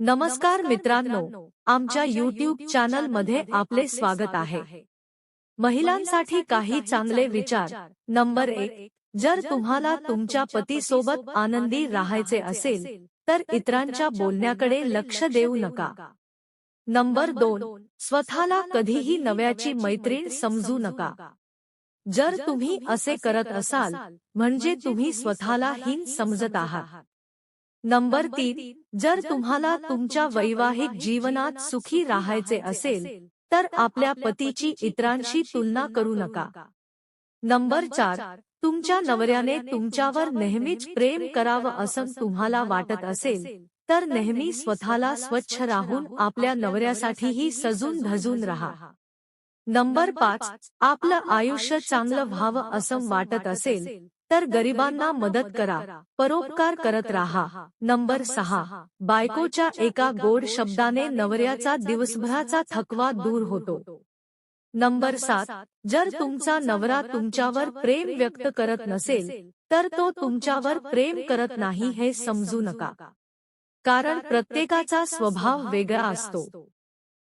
नमस्कार मित्रांनो आमच्या युट्यूब चॅनलमध्ये आपले स्वागत आहे. महिलांसाठी काही चांगले विचार. नंबर एक जर तुम्हाला तुमच्या पतीसोबत आनंदी राहायचे असेल तर इतरांच्या बोलण्याकडे लक्ष देऊ नका. नंबर दोन स्वतःला कधीही नव्याची मैत्रीण समजू नका. जर तुम्ही असे करत असाल म्हणजे तुम्ही स्वतःला हीन समजत आहात. नंबर तीन जर तुम्हाला तुमच्या वैवाहिक जीवनात सुखी राहायचे असेल तर आपल्या पतीची इतरांशी तुलना करू नका. नंबर चार तुमच्या नवऱ्याने तुमच्यावर नेहमीच प्रेम करावं असं तुम्हाला वाटत असेल तर नेहमी स्वतःला स्वच्छ राहून आपल्या नवऱ्यासाठीही सजून धजून राहा. नंबर पाच आपलं आयुष्य चांगलं व्हावं असं वाटत असेल. तर गरिबांना मदत करा. परोपकार करत राहा. नंबर सहा. बायकोच्या एका गोड शब्दाने नवऱ्याचा दिवसभराचा थकवा दूर होतो. नंबर सात. जर तुमचा नवरा तुमच्यावर प्रेम व्यक्त करत नसेल तर तो तुमच्यावर प्रेम करत नाही हे समजू नका. कारण प्रत्येकाचा स्वभाव वेगळा असतो.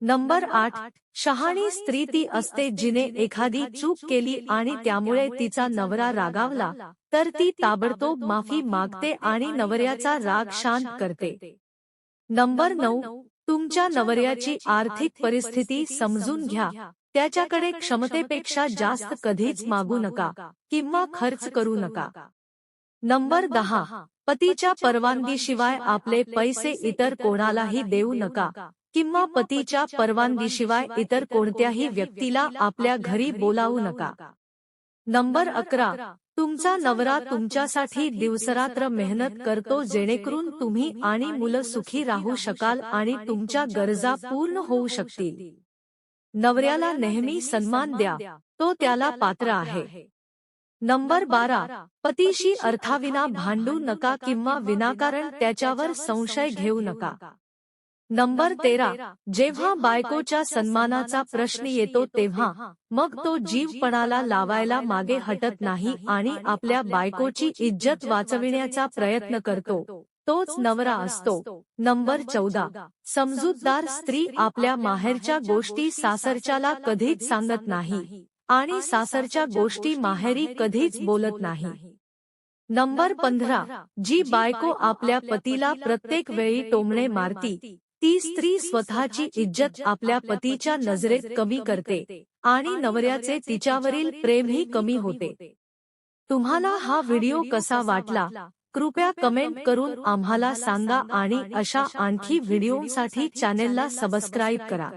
नंबर आठ शहाणी स्त्री ती असते जिने एखादी चूक केली आणि त्यामुळे तिचा नवरा रागावला तर ती ताबडतोब माफी मागते आणि नवऱ्याचा राग शांत करते. नंबर नऊ तुमच्या नवऱ्याची आर्थिक परिस्थिती समजून घ्या. त्याच्याकडे क्षमतेपेक्षा जास्त कधीच मागू नका किंवा खर्च करू नका. नंबर दहा पतीच्या परवानगीशिवाय आपले पैसे इतर कोणालाही देऊ नका. किंवा पतीच्या परवानगीशिवाय इतर कोणत्याही व्यक्तीला आपल्या घरी बोलावू नका. नंबर अकरा. तुमचा नवरा तुमच्यासाठी दिवसरात्र मेहनत करतो जेणेकरून तुम्ही आणि मुलं सुखी राहू शकाल आणि तुमच्या गरजा पूर्ण होऊ शकतील. नवऱ्याला नेहमी सन्मान द्या. तो त्याला पात्र आहे. नंबर बारा. पतीशी अर्थाविना भांडू नका किंवा विनाकारण त्याच्यावर संशय घेऊ नका. नंबर तेरा. जेव्हा बायकोच्या सन्मानाचा प्रश्न येतो तेव्हा मग तो जीवपणाला लावायला मागे हटत नाही आणि आपल्या बायकोची इज्जत वाचविण्याचा प्रयत्न करतो. तोच नवरा असतो. नंबर चौदा. समजूतदार स्त्री आपल्या माहेरच्या गोष्टी सासरच्याला कधीच सांगत नाही आणि सासरच्या गोष्टी माहेरी कधीच बोलत नाही. नंबर पंधरा. जी बायको आपल्या पतीला प्रत्येक वेळी टोमणे मारती. ती स्त्री स्वतःची इज्जत आपल्या पतीच्या नजरेत कमी करते आणि नवऱ्याचे तिच्यावरील प्रेमही कमी होते. तुम्हाला हा व्हिडिओ कसा वाटला? कृपया कमेंट करून आम्हाला सांगा आणि अशा आणखी व्हिडिओसाठी चॅनेलला सबस्क्राईब करा.